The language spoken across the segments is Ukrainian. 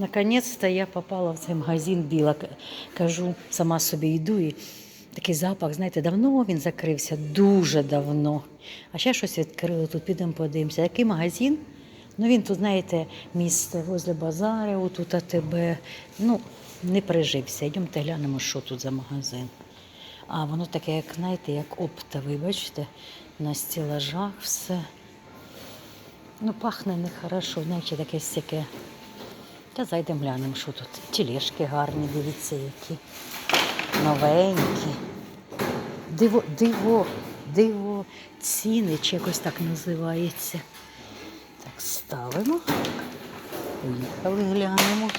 Наконець-то я попала в цей магазин біла. Кажу, сама собі йду і такий запах, знаєте, давно він закрився, дуже давно. А ще щось відкрили, тут підемо подивимося. Який магазин? Ну він тут, знаєте, місце возле базару, тут АТБ. Ну, не прижився. Йдемте глянемо, що тут за магазин. А воно таке, як знаєте, як оптовий, бачите, на стелажах все. Ну, пахне нехорошо, знаєте, таке всяке. Та зайдемо глянемо, що тут. Тележки гарні, дивіться, які. Новенькі. Диво, диво, диво, ціни, чи якось так називається. Так, ставимо. Поїхали, глянемо.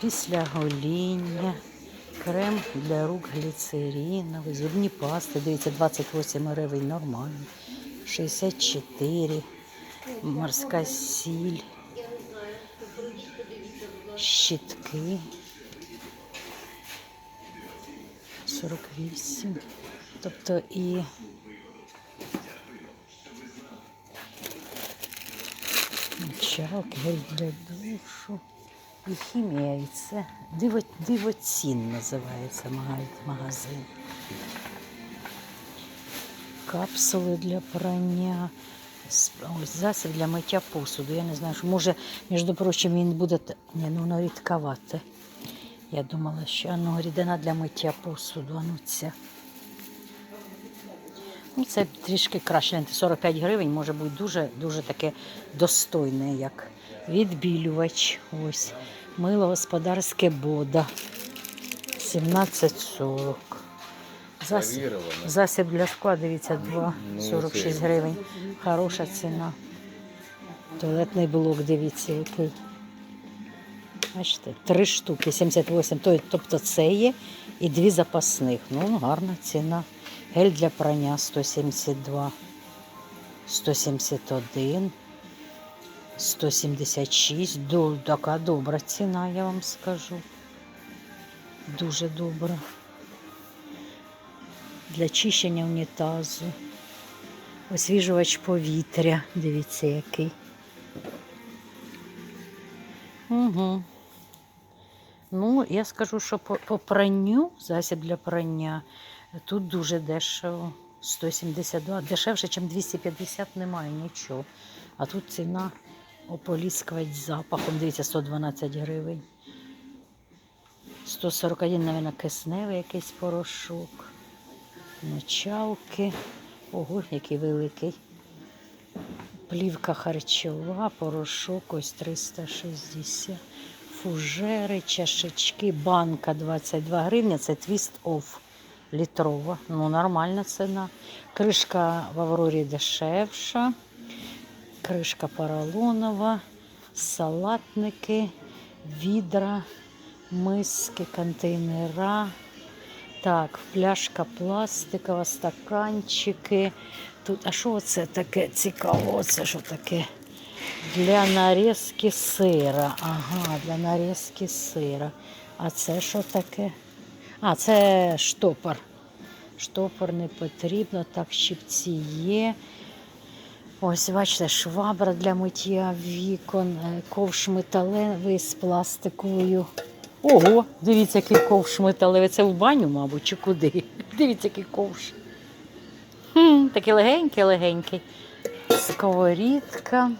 Після гоління. Крем для рук гліцеріновий, зубні пасти. Дивіться, 28 гривень нормально. 64. Морська сіль. Щітки. 48. Тобто і мочалки, гель для душу. І хімія, і це диво, дивоцін називається мага- магазин. Капсули для прання. Ось засіб для миття посуду. Я не знаю, що може, між прочим, він буде. Ні, ну воно рідковате. Я думала, що ну, рідина для миття посуду, ну ця. Ну, це трішки краще. 45 гривень може бути дуже, дуже таке достойне, як відбілювач. Ось. Мило господарське бода. 17,40. Засіб, засіб для скла, дивіться, 2,46 це- гривень. Хороша ціна. Туалетний блок, дивіться, який. Бачите, три штуки, 78. Тобто це є і дві запасних. Ну, гарна ціна. Гель для прання 172, 171, 176. Така добра ціна, я вам скажу. Дуже добра. Для чищення унітазу. Освіжувач повітря. Дивіться, який. Угу. Ну, я скажу, що по, по пранню, засіб для прання, тут дуже дешево. 172. Дешевше, ніж 250 немає нічого. А тут ціна ополіскувач з запахом. Дивіться, 112 гривень. 141, мабуть, кисневий якийсь порошок. Мочалки. Ого, який великий. Плівка харчова, порошок ось 360. Фужери, чашечки, банка 22 гривні. Це твіст оф літрова. Ну, нормальна ціна. Кришка в Аврорі дешевша. Кришка поролонова, салатники, відра, миски, контейнера. Так, пляшка пластикова, стаканчики. Тут, а що це таке цікаво? Це що таке? Для нарізки сира. Ага, для нарізки сира. А це що таке? А, це штопор. Штопор не потрібно, так щипці є. Ось, бачите, швабра для миття вікон, е, ковш металевий з пластиковою. Ого, дивіться, який ковш металевий. Це в баню, мабуть, чи куди? Дивіться, який ковш. Хм, такий легенький, легенький. Сковорідка.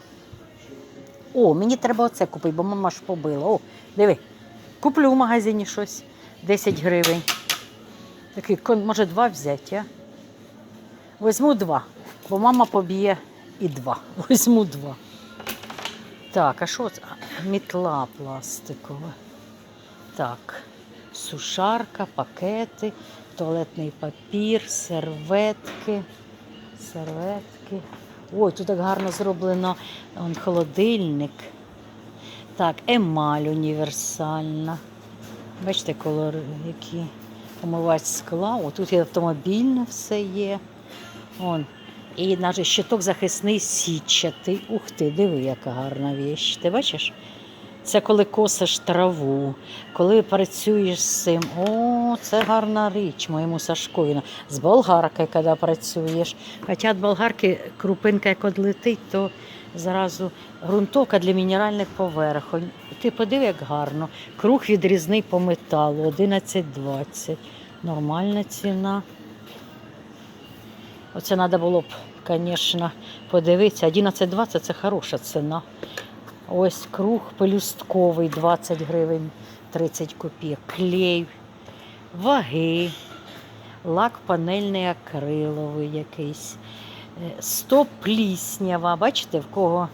О, мені треба оце купити, бо мама ж побила. О, диви. Куплю в магазині щось. 10 гривень. Такий, може, два взяти, а? Візьму два, бо мама поб'є і два. Візьму два. Так, а що це? Мітла пластикова. Так, сушарка, пакети, туалетний папір, серветки. Серветки. Ой, тут так гарно зроблено он, холодильник. Так, емаль універсальна. Бачите, кольори які. Помивач скла. О, тут і автомобільне все є. Он. І навіть щиток захисний січатий. Ух ти, диви, яка гарна віч. Ти бачиш? Це коли косиш траву, коли працюєш з цим. О, це гарна річ моєму Сашкові. З болгаркою, коли працюєш. Хоча від болгарки крупинка як одлетить, то Зразу ґрунтовка для мінеральних поверхонь. Ти подиви, як гарно. Круг відрізний по металу 11,20. Нормальна ціна. Оце треба було б, звісно, подивитися. 11,20 це хороша ціна. Ось круг пелюстковий 20 гривень 30 копійок. Клей, ваги, лак панельний акриловий якийсь. Е, Стоп пліснява. Бачите, в кого?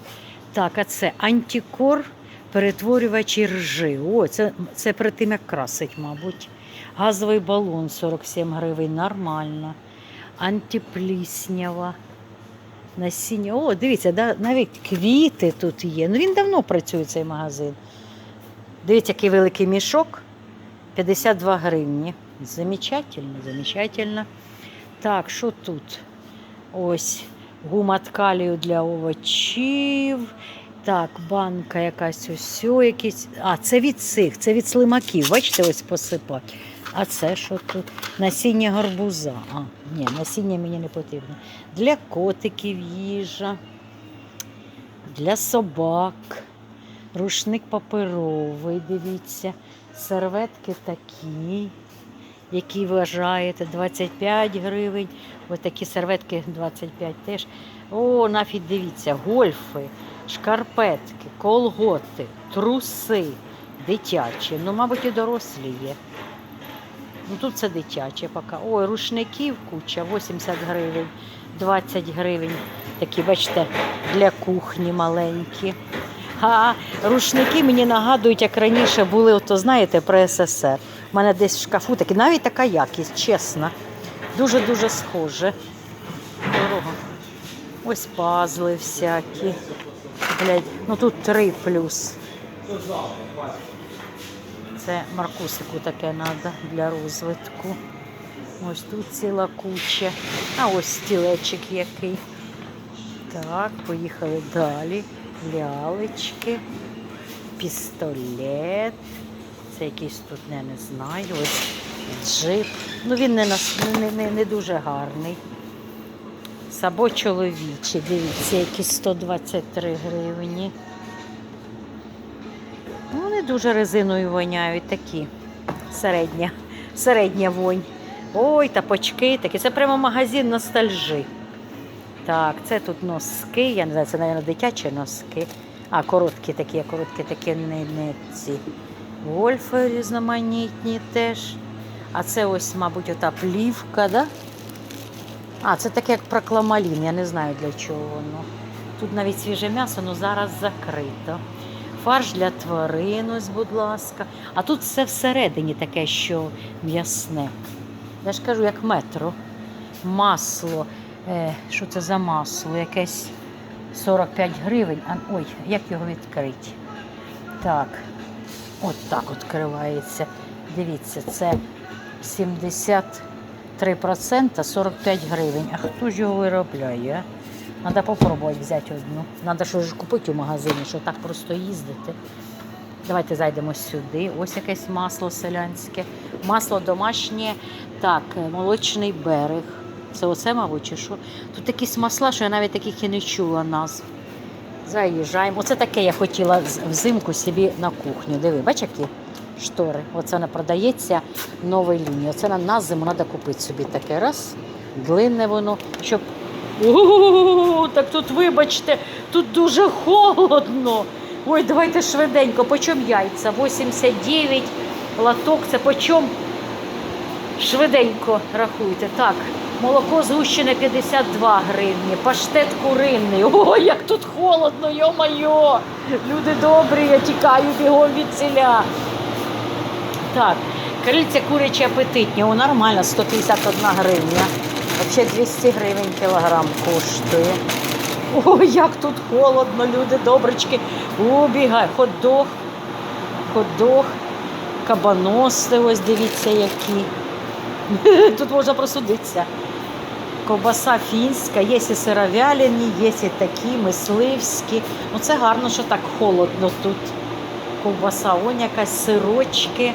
Так, а це антикор перетворювач ржи. О, це, це перед тим, як красить, мабуть. Газовий балон 47 гривень, нормально. Антипліснява. Насіння. О, дивіться, да, навіть квіти тут є. Ну він давно працює цей магазин. Дивіться, який великий мішок. 52 гривні. Замечательно, замечательно. Так, що тут? Ось гума ткалію для овочів. Так, банка якась ось, якісь. А, це від цих, це від слимаків. Бачите, ось посипати. А це що тут? Насіння гарбуза. А, ні, насіння мені не потрібно. Для котиків їжа, для собак, рушник паперовий, дивіться, серветки такі, які вважаєте, 25 гривень. Ось такі серветки 25 теж. О, нафіг дивіться, гольфи, шкарпетки, колготи, труси, дитячі. Ну, мабуть, і дорослі є. Ну тут це дитяче поки. Ой, рушників куча, 80 гривень, 20 гривень. Такі, бачите, для кухні маленькі. А рушники мені нагадують, як раніше були, ото знаєте, про СССР. У мене десь в шкафу такі, навіть така якість, чесно. Дуже-дуже схоже. Дорого. Ось пазли всякі. Блядь, ну тут три плюс. Це Маркусику таке треба для розвитку. Ось тут ціла куча. А ось стілечик який. Так, поїхали далі. Лялечки, пістолет. Це якийсь тут не, не знаю. Ось джип. Ну він не, не, не, не дуже гарний. Сабо чоловічі, дивіться, які 123 гривні. Ну, Вони дуже резиною воняють, такі. Середня, середня вонь. Ой, тапочки такі. Це прямо магазин ностальжи. Так, це тут носки. Я не знаю, це, мабуть, дитячі носки. А, короткі такі, короткі такі не, не ці. Гольфи різноманітні теж. А це ось, мабуть, ота плівка, да? А, це таке як прокламалін, я не знаю для чого воно. Тут навіть свіже м'ясо, але зараз закрито. Фарш для тварин, ось, будь ласка. А тут все всередині таке, що м'ясне. Я ж кажу, як метро. Масло. Е, що це за масло? Якесь 45 гривень. А, ой, як його відкрити? Так, от так відкривається. Дивіться, це 73% 45 гривень. А хто ж його виробляє? Треба спробувати взяти одну. Треба щось купити у магазині, що так просто їздити. Давайте зайдемо сюди. Ось якесь масло селянське. Масло домашнє. Так, молочний берег. Це оце, мабуть, чи що? Тут якісь масла, що я навіть таких і не чула назв. Заїжджаємо. Оце таке я хотіла взимку собі на кухню. Диви, бач, які штори. Оце не продається нової лінії. Оце на зиму треба купити собі таке. Раз, длинне воно, щоб. О, так тут, вибачте, тут дуже холодно. Ой, давайте швиденько. Почем яйця? 89 латок. Це почем? Швиденько рахуйте. Так, молоко згущене 52 гривні, паштет куриний. О, як тут холодно, йо-майо! Люди добрі, я тікаю бігом від ціля. Так, крильця курячі апетитні. О, нормально, 151 гривня. Взагалі 200 гривень кілограм коштує. Ой, як тут холодно, люди добрички. Убігай, хот-дог, хот-дог, кабаноси, ось дивіться які. Тут можна просудитися. Ковбаса фінська, є і сировяляні, є і такі, мисливські. Ну це гарно, що так холодно тут. Ковбаса, он якась, сирочки,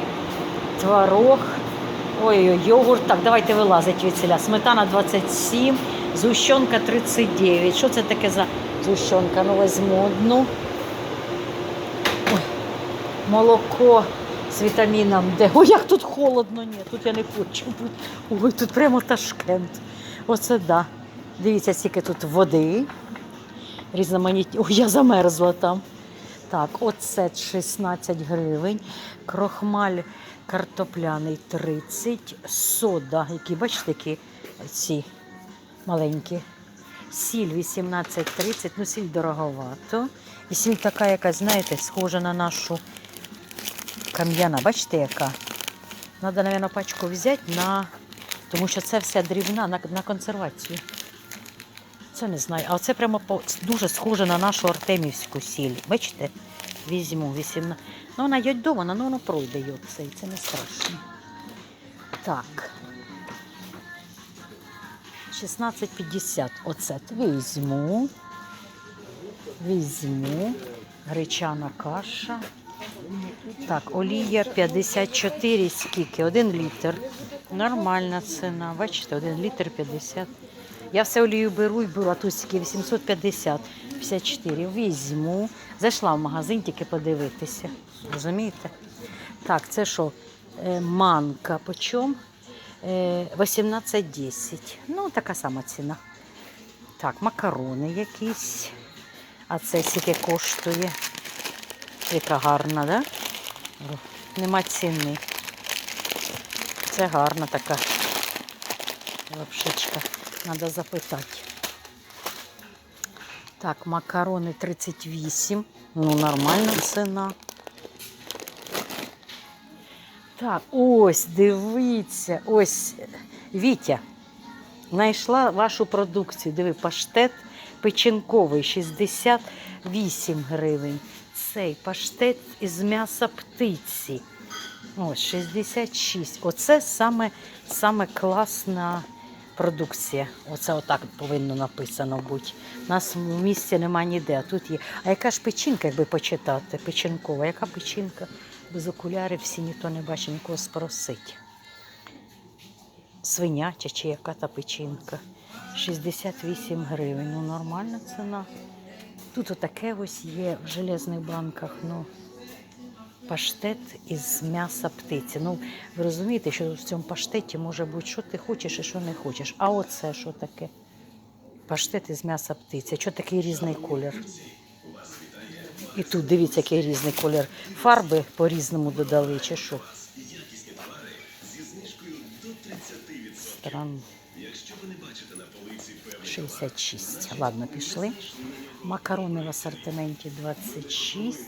творог. Ой, йогурт. Так, давайте вилазить від ціля. Сметана 27, згущенка 39. Що це таке за згущенка, ну візьму одну. Ой, молоко з вітаміном Д. Ой, як тут холодно, ні, тут я не хочу бути. Ой, тут прямо Ташкент. Оце да. Дивіться, скільки тут води. Різноманітні. Ой, я замерзла там. Так, оцет 16 гривень, крохмаль картопляний 30, сода, які, бачите, які ці маленькі. Сіль 18,30, ну сіль дороговато. І сіль така, яка, знаєте, схожа на нашу кам'яна. Бачите, яка? Треба, мабуть, пачку взяти на. Тому що це вся дрібна на, на консервацію. Це не знаю. А це прямо по, дуже схоже на нашу артемівську сіль. Бачите? Візьму 18. Ну, вона йодована, ну воно пройде йод цей, це не страшно. Так. 16,50. Оцет візьму. Візьму. Гречана каша. Так, олія 54, скільки? Один літр. Нормальна ціна. Бачите, один літр 50. Я все олію беру і беру, а тут скільки 850, 54. Візьму. Зайшла в магазин тільки подивитися. Розумієте? Так, це що? Е, Манка по чому? Е, 18,10. Ну, така сама ціна. Так, макарони якісь. А це скільки коштує? Яка гарна, да? Нема ціни. Це гарна така лапшичка. Треба запитати. Так, макарони 38. Ну, нормальна ціна. Так, ось, дивіться, ось Вітя. Знайшла вашу продукцію. Диви, паштет печінковий 68 гривень. Цей паштет із м'яса птиці. Ось 66. Оце саме, саме класна продукція. Оце отак повинно написано бути. У нас в місті немає ніде, а тут є. А яка ж печінка, якби почитати? Печінкова. Яка печінка? Без окулярів всі ніхто не бачить, нікого спросить. Свиняча чи яка та печінка. 68 гривень. Ну, нормальна ціна. Тут отаке ось є в железних банках. Ну, паштет із м'яса птиці. Ну, ви розумієте, що в цьому паштеті може бути, що ти хочеш і що не хочеш. А оце що таке? Паштет із м'яса птиці. Що такий різний колір? І тут дивіться, який різний колір. Фарби по-різному додали, чи що? Странно. 66. Ладно, пішли. Макарони в асортименті 26.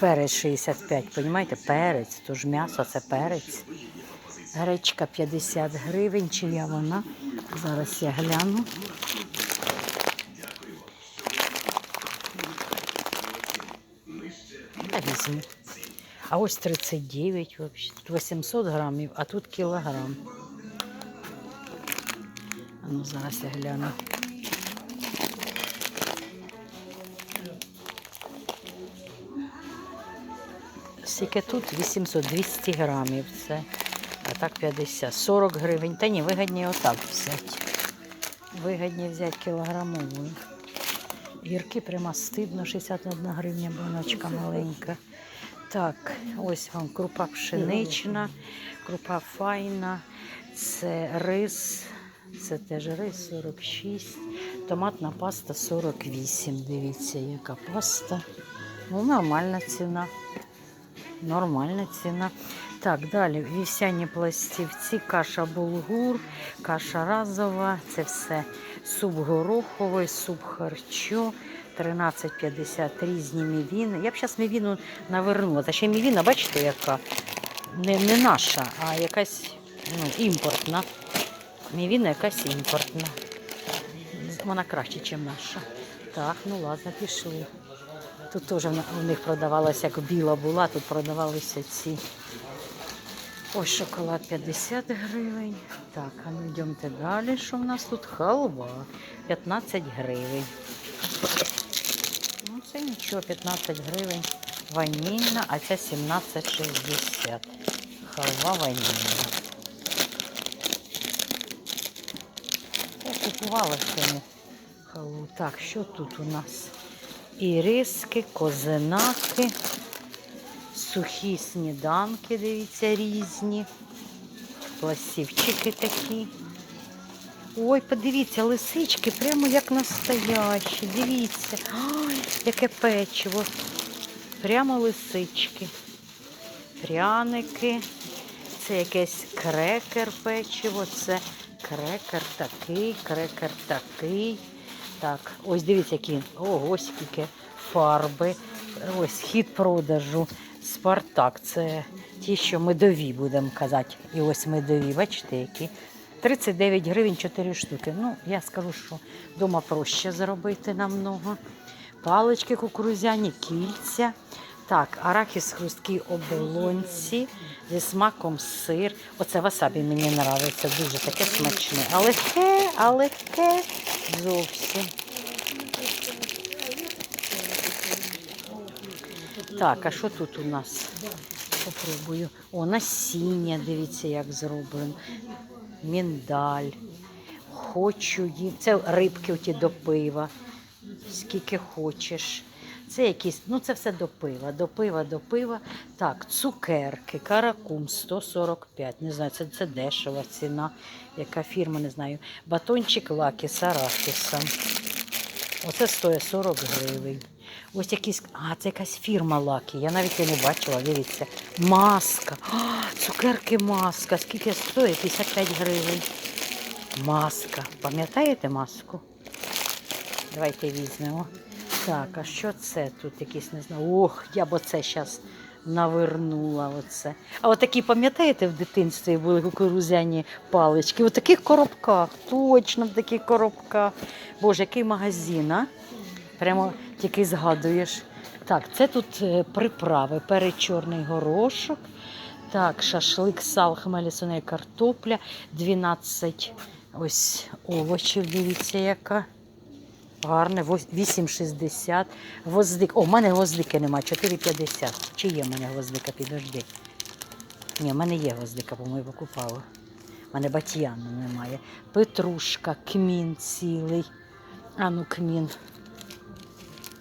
Перець 65. Понімаєте? Перець, то ж м'ясо, це перець. Гречка 50 гривень. Чия вона? Зараз я гляну. Та візьму. А ось 39 взагалі. Тут 800 грамів, а тут кілограм. Ну зараз я гляну. Скільки тут? 800, 200 грамів це. А так 50, 40 гривень. Та ні, вигідні отак взяти. Вигідні взяти кілограмову. Гірки прямо стидно, 61 гривня баночка маленька. Так, ось вам крупа пшенична, крупа файна, це рис, це теж рис 46, томатна паста 48. Дивіться, яка паста. Ну, нормальна ціна. Нормальна ціна. Так, далі вівсяні пластівці, каша булгур, каша разова, це все суп гороховий, суп харчо, 13,50 різні мівіни. Я б зараз мівіну навернула. Та ще мівіна, бачите, яка не, не наша, а якась ну, імпортна. Мівіна якась імпортна. Вона краще, ніж наша. Так, ну ладно, пішли. Тут теж у них продавалася, як біла була, тут продавалися ці. Ось шоколад 50 гривень. Так, а ну йдемте далі. Що в нас тут? Халва 15 гривень. Ну, це нічого, 15 гривень. Ванільна, а ця 17,60. Халва ванільна. Я купувала цьому халву. Так, що тут у нас? Іриски, козинаки, сухі сніданки, дивіться, різні. Пластівчики такі. Ой, подивіться, лисички прямо як настоящі. Дивіться. Ой, яке печиво. Прямо лисички. Пряники. Це якесь крекер печиво, це крекер такий, крекер такий. Так, ось дивіться, які. Ого, скільки фарби. Ось хід продажу. Спартак. Це ті, що медові, будемо казати. І ось медові, бачите, які. 39 гривень 4 штуки. Ну, я скажу, що вдома проще зробити намного. Палички кукурузяні, кільця. Так, арахіс хрусткі оболонці зі смаком сир. Оце васабі мені подобається, дуже таке смачне. А легке, а легке зовсім. Так, а що тут у нас? Попробую. О, насіння, дивіться, як зроблено. Міндаль. Хочу їм. Це рибки оті до пива. Скільки хочеш. Це якісь, ну це все до пива, до пива, до пива. Так, цукерки, каракум 145. Не знаю, це, це дешева ціна. Яка фірма, не знаю. Батончик лакі з арахісом. Оце стоїть 40 гривень. Ось якісь. А, це якась фірма лакі. Я навіть її не бачила, дивіться. Маска. А, цукерки маска. Скільки стоїть? 55 гривень. Маска. Пам'ятаєте маску? Давайте візьмемо. Так, а що це тут якісь не знаю. Ох, я б оце зараз навернула. Оце. А от такі, пам'ятаєте, в дитинстві були кукурузяні палички? У таких коробках, точно в таких коробках. Боже, який магазин, а? Прямо тільки згадуєш. Так, це тут е, приправи, перечорний горошок. Так, шашлик, сал, хмелі, суней, картопля, 12 ось овочів, дивіться, яка. Гарне, 8,60. Гвоздик. О, в мене гвоздики нема, 4,50. Чи є в мене гвоздика, підожди. Ні, в мене є гвоздика, по-моєму, покупала. У мене батьяну немає. Петрушка, кмін цілий. А ну, кмін.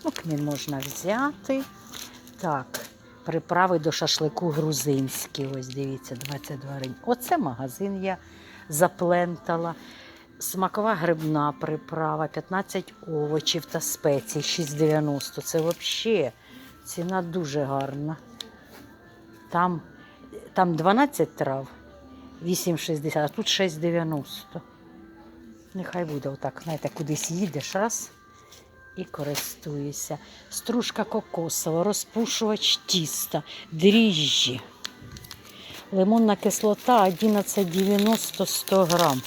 Ну, кмін можна взяти. Так, приправи до шашлику грузинські. Ось дивіться, 22 гривень. Оце магазин я заплентала. Смакова грибна приправа, 15 овочів та спецій, 6,90. Це взагалі ціна дуже гарна. Там, там 12 трав, 8,60, а тут 6,90. Нехай буде отак, знаєте, кудись їдеш раз і користуєшся. Стружка кокосова, розпушувач тіста, дріжджі. Лимонна кислота 11,90 100 грам.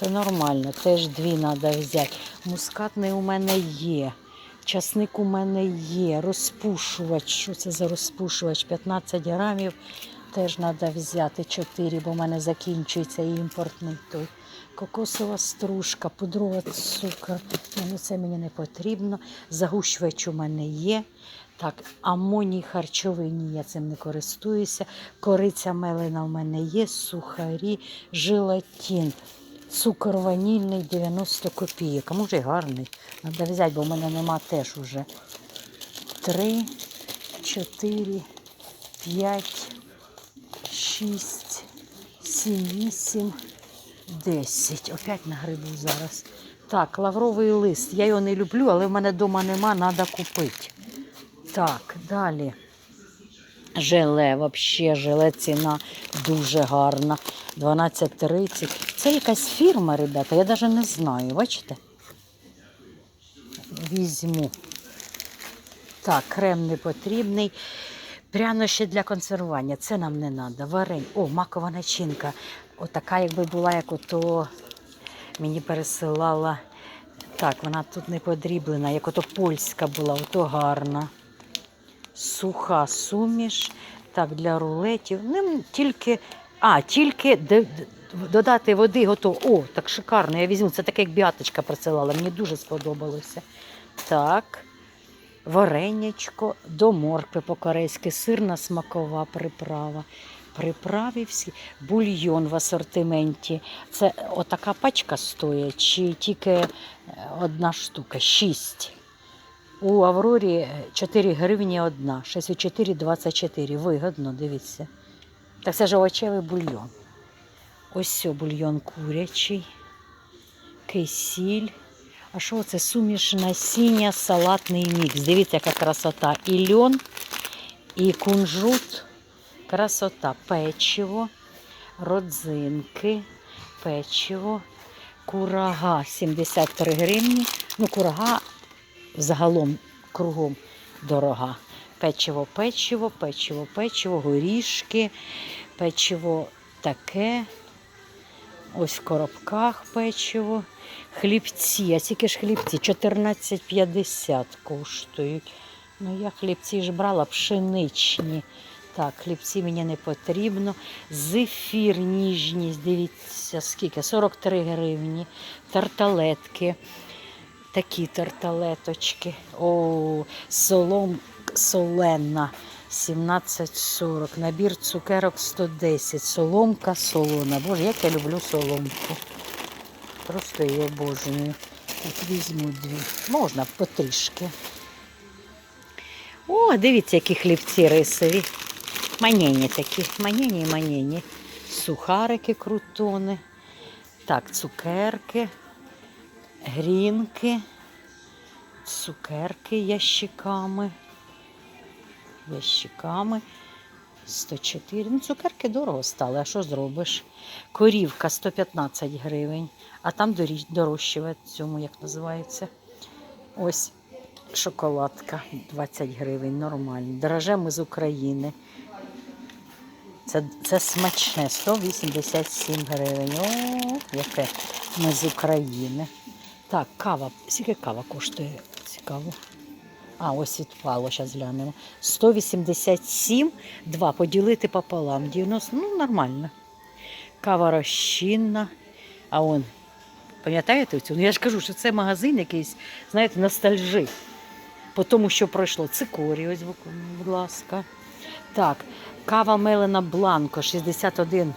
Це нормально, теж дві треба взяти. Мускатний у мене є. Часник у мене є. Розпушувач. Що це за розпушувач? 15 грамів. Теж треба взяти 4, бо в мене закінчується імпортний той. Кокосова стружка, пудровий цукор. Ні, Ну, це мені не потрібно. Загущувач у мене є. Так, амоній харчовий, ні, я цим не користуюся. Кориця мелена в мене є, сухарі, желатин. Цукор ванільний 90 копійок. А може й гарний. Треба взяти, бо в мене нема теж уже. Три, чотири, п'ять, шість, сім, вісім, десять. Опять на грибу зараз. Так, лавровий лист. Я його не люблю, але в мене вдома нема, треба купити. Так, далі. Желе, взагалі, желе ціна дуже гарна. 12,30. Це якась фірма, ребята, я навіть не знаю, бачите? Візьму. Так, крем не потрібний. Прянощі для консервування. Це нам не треба. Варень. О, макова начинка. Отака, якби була, як ото мені пересилала. Так, вона тут не подріблена, як ото польська була, ото гарна суха суміш. Так, для рулетів. Ну, тільки, а, тільки додати води готово. О, так шикарно. Я візьму. Це таке, як біаточка присилала. Мені дуже сподобалося. Так. Варенячко до моркви по-корейськи, сирна смакова приправа. Приправи всі, бульйон в асортименті. Це отака пачка стоїть, чи тільки е, одна штука? Шість. У Аврорі 4 гривні одна, 64,24. Вигодно, дивіться. Так це ж овочевий бульйон. Ось сьо бульйон курячий, кисіль. А що це? Суміш насіння, салатний мікс. Дивіться, яка красота. І льон, і кунжут. Красота. Печиво, родзинки, печиво, курага 73 гривні. Ну, курага загалом кругом дорога. Печиво, печиво, печиво, печиво, горішки, печиво таке. Ось в коробках печиво. Хлібці, а тільки ж хлібці 14,50 коштують. Ну, я хлібці ж брала пшеничні. Так, хлібці мені не потрібно. Зефір ніжність, дивіться, скільки? 43 гривні. Тарталетки. Такі тарталеточки. О, солом солена 17,40. Набір цукерок 110. Соломка солона. Боже, як я люблю соломку. Просто її обожнюю. Так, візьму дві. Можна потрішки. О, дивіться, які хлібці рисові. Манєні такі. Манєні і манєні. Сухарики крутони. Так, цукерки, грінки, цукерки ящиками. Ящиками. 104. Ну, цукерки дорого стали, а що зробиш? Корівка 115 гривень, а там дорожче цьому, як називається. Ось шоколадка 20 гривень, нормально. Дорожемо з України. Це, це смачне, 187 гривень. О, яке ми з України. Так, кава. Скільки кава коштує? Цікаво. А, ось відпало, зараз глянемо. 187, 2 поділити пополам. 90, ну нормально. Кава розчинна. А он, пам'ятаєте цю? Ну я ж кажу, що це магазин якийсь, знаєте, ностальжи. По тому, що пройшло. Цикорі, ось, будь- ласка. Так, кава мелена бланко, 61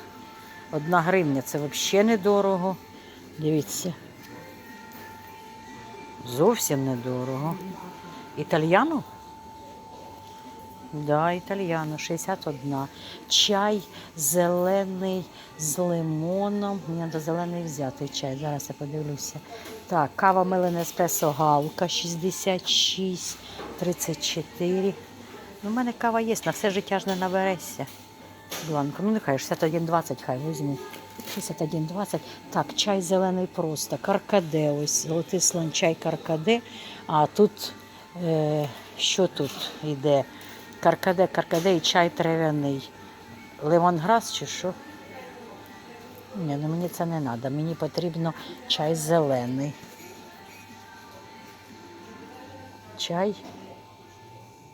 одна гривня. Це взагалі недорого. Дивіться. Зовсім недорого. Італьяно? Да, італьяно, 61. Чай зелений з лимоном. Мені треба зелений взяти чай. Зараз я подивлюся. Так, кава мелена еспресо галка 66, 34. Ну, У мене кава є, на все життя ж не наберешся. Бланко, ну нехай 61,20 хай візьму. 61,20. Так, чай зелений просто. Каркаде, ось золотий слон чай каркаде. А тут е, що тут йде? Каркаде, каркаде і чай трав'яний. Лемонграс чи що? Ні, ну мені це не треба. Мені потрібно чай зелений. Чай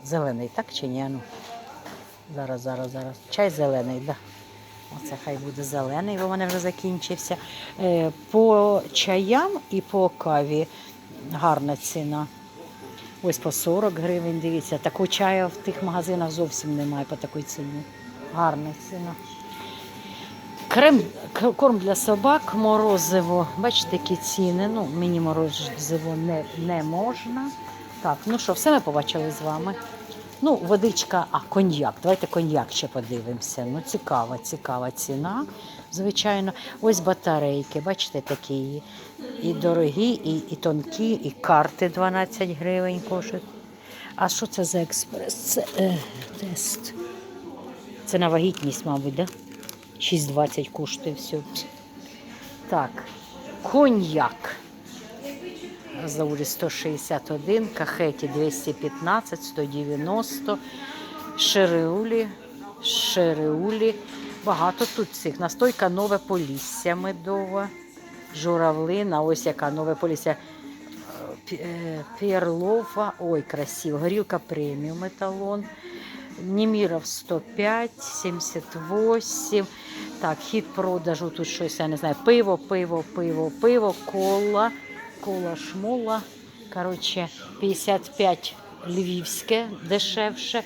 зелений, так чи ні? Ну, зараз, зараз, зараз. Чай зелений, так. Да. Оце хай буде зелений, бо в мене вже закінчився. Е, По чаям і по каві гарна ціна. Ось по 40 гривень, дивіться. Такого чаю в тих магазинах зовсім немає по такій ціні. Гарна ціна. Крем, корм для собак, морозиво. Бачите, які ціни. Ну, мені морозиво не, не можна. Так, ну що, все ми побачили з вами. Ну, водичка, а коньяк. Давайте коньяк ще подивимося. Ну, цікава, цікава ціна. Звичайно, ось батарейки, бачите, такі і дорогі, і, і тонкі, і карти 12 гривень коштують. А що це за експрес? Це е, тест. Це на вагітність, мабуть, да? 6,20 коштує все. Так, коньяк. Заурі 161, кахеті 215, 190, шереулі, шереулі. Багато тут цих. Настойка нове полісся медова, журавлина, ось яка нове полісся. Перлова, ой, красиво, горілка преміум еталон. Німіров 105, 78. Так, хід продажу тут щось, я не знаю. Пиво, пиво, пиво, пиво, кола, кола шмола. Коротше, 55 львівське, дешевше.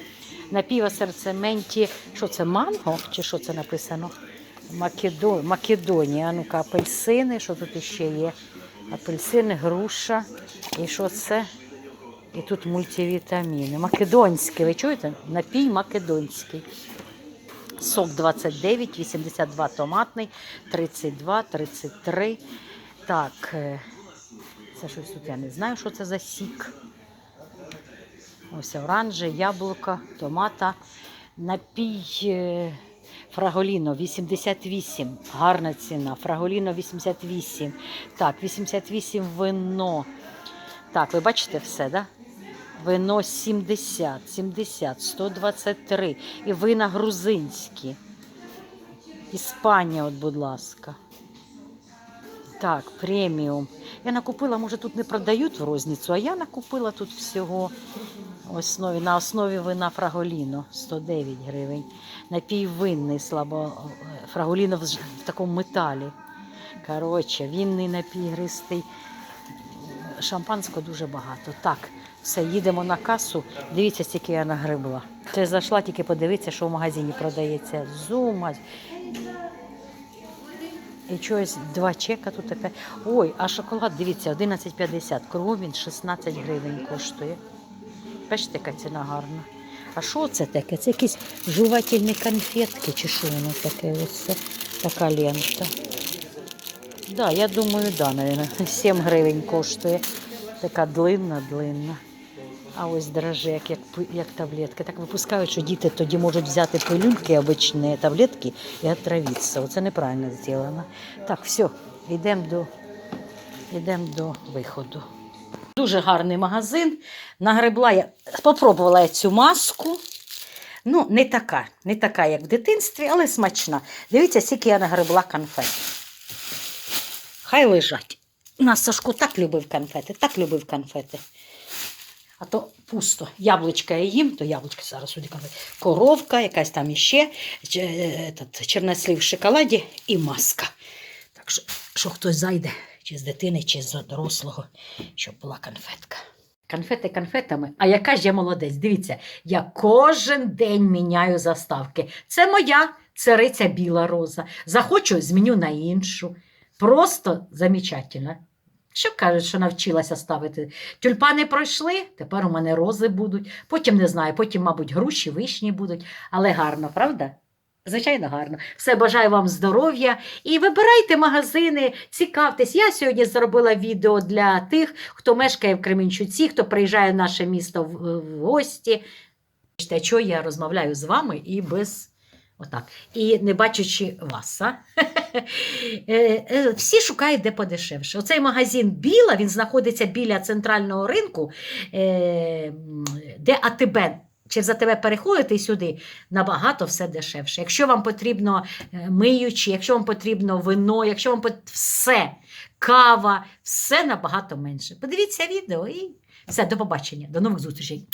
Напіва серцементі. Що це, манго? Чи що це написано? Македо... Македонія. Ну-ка, апельсини, що тут ще є? Апельсини, груша. І що це? І тут мультивітаміни. Македонський, ви чуєте? Напій македонський. Сок 29, 82 томатний, 32, 33. Так, е, це щось тут я не знаю, що це за сік. Ось оранжі, яблука, томата. Напій е, Фраголіно 88. Гарна ціна. Фраголіно 88. Так, 88 вино. Так, ви бачите все, да? Вино 70, 70, 123. І вина грузинські. Іспанія, от, будь ласка. Так, преміум. Я накупила, може, тут не продають в розницю, а я накупила тут всього основі, на основі вина Фраголіно 109 гривень. Напій винний слабо Фраголіно в, в такому металі. Коротше, вінний напій гристий. Шампанського дуже багато. Так, все, їдемо на касу. Дивіться, скільки я нагребла. Це зайшла тільки подивитися, що в магазині продається. Зума. І чогось два чека тут таке. Ой, а шоколад, дивіться, 11,50. Кругом він 16 гривень коштує. Бачите, яка ціна гарна. А що це таке? Це якісь жувательні конфетки, чи що воно таке? Ось це така лента. Да, я думаю, да, наверное. 7 гривень коштує. Така длинна, длинна. А ось драже, як, як, таблетки. Так випускають, що діти тоді можуть взяти пилюльки, обичні таблетки і отравитися. Оце неправильно зроблено. Так, все, йдемо до, йдемо до виходу. Дуже гарний магазин. Нагребла я, спробувала я цю маску. Ну, не така, не така, як в дитинстві, але смачна. Дивіться, скільки я нагребла конфет. Хай лежать. У нас Сашко так любив конфети, так любив конфети. А то пусто. Яблучка я їм, то яблучка зараз кажуть. Коровка, якась там іще, е, этот, чернослів в шоколаді і маска. Так що, що хтось зайде, чи з дитини, чи з дорослого, щоб була конфетка. Конфети конфетами. А яка ж я молодець? Дивіться, я кожен день міняю заставки. Це моя цариця біла роза. Захочу, зміню на іншу. Просто замечательно. Що кажуть, що навчилася ставити? Тюльпани пройшли, тепер у мене рози будуть. Потім не знаю, потім, мабуть, груші, вишні будуть. Але гарно, правда? Звичайно, гарно. Все бажаю вам здоров'я і вибирайте магазини, цікавтесь. Я сьогодні зробила відео для тих, хто мешкає в Кременчуці, хто приїжджає в наше місто в, гості. Що я розмовляю з вами і без отак. І не бачачи вас. А? Е, е, Всі шукають де подешевше. Оцей магазин Біла він знаходиться біля центрального ринку, е, де АТБ. Через АТБ переходите і сюди набагато все дешевше. Якщо вам потрібно миючі, якщо вам потрібно вино, якщо вам пот- все, кава, все набагато менше. Подивіться відео і все, до побачення, до нових зустрічей.